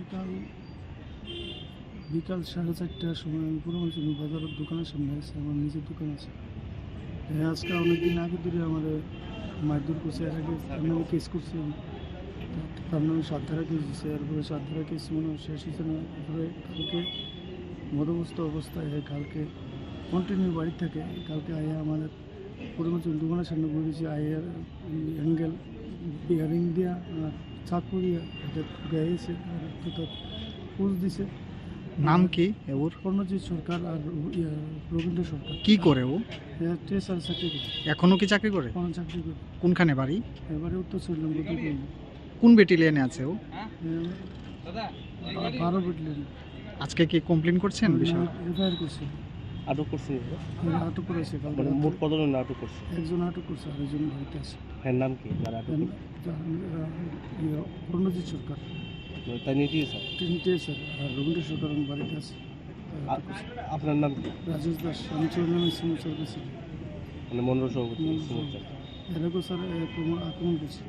বিকাল বিকাল সাড়ে চারটার সময় আমি পুরো বাজারের দোকানের সামনে আছি, আমার নিজের দোকান আছে। আজকে অনেকদিন আগে ধরে আমার মারধর করছে, এর আগে নামে কেস করছি। আমি তার নামে সাত ধারা কেস দিচ্ছে এরপরে সাত ধারা কেস মনে শেষ হয়েছে না, এরপরে কালকে মদবস্ত অবস্থায় কালকে কন্টিনিউ বাড়ি থাকে। কালকে আয়া আমাদের পুরোনো দোকানের সামনে ঘুরেছি আয়ার অ্যাঙ্গেল বিয়ারিং দিয়া চাকু দিয়া গাইছে পুজ দিছে। নাম কি ওর কর্ণজিৎ সরকার আর রবীন্দ্র সরকার। কি করে ও? টেসার সার্টিফিকেট এখনও কি চাকরি করে? কোনো চাকরি করে। কোনখানে বাড়ি? এবারে উত্তর করব কোন বেটিলিয়ানে আছে ও? বারো বুটলেন আজকে কি কমপ্লেন করছেন বিষয় এফআইআর করছে। আটক করছেন এরা আটক করেছে মানে। মোট কতজন আটক করছে? একজন আটক করছে আর একজন বাড়িতে আছে। এর নাম কি? যারা আটক করছে? কর্ণজিৎ সরকার। তাই নিয়ে স্যার তিনি টেসার আর রবীন্দ্র সরকার আমার বাড়িতে আছে। আপনার নাম কি? রাজেশ দাস আমি চৌর্ণামী সিমচার কাছে মানে মন্ডল সভাপতি চাকমা। এরকম স্যার আক্রমণ করছে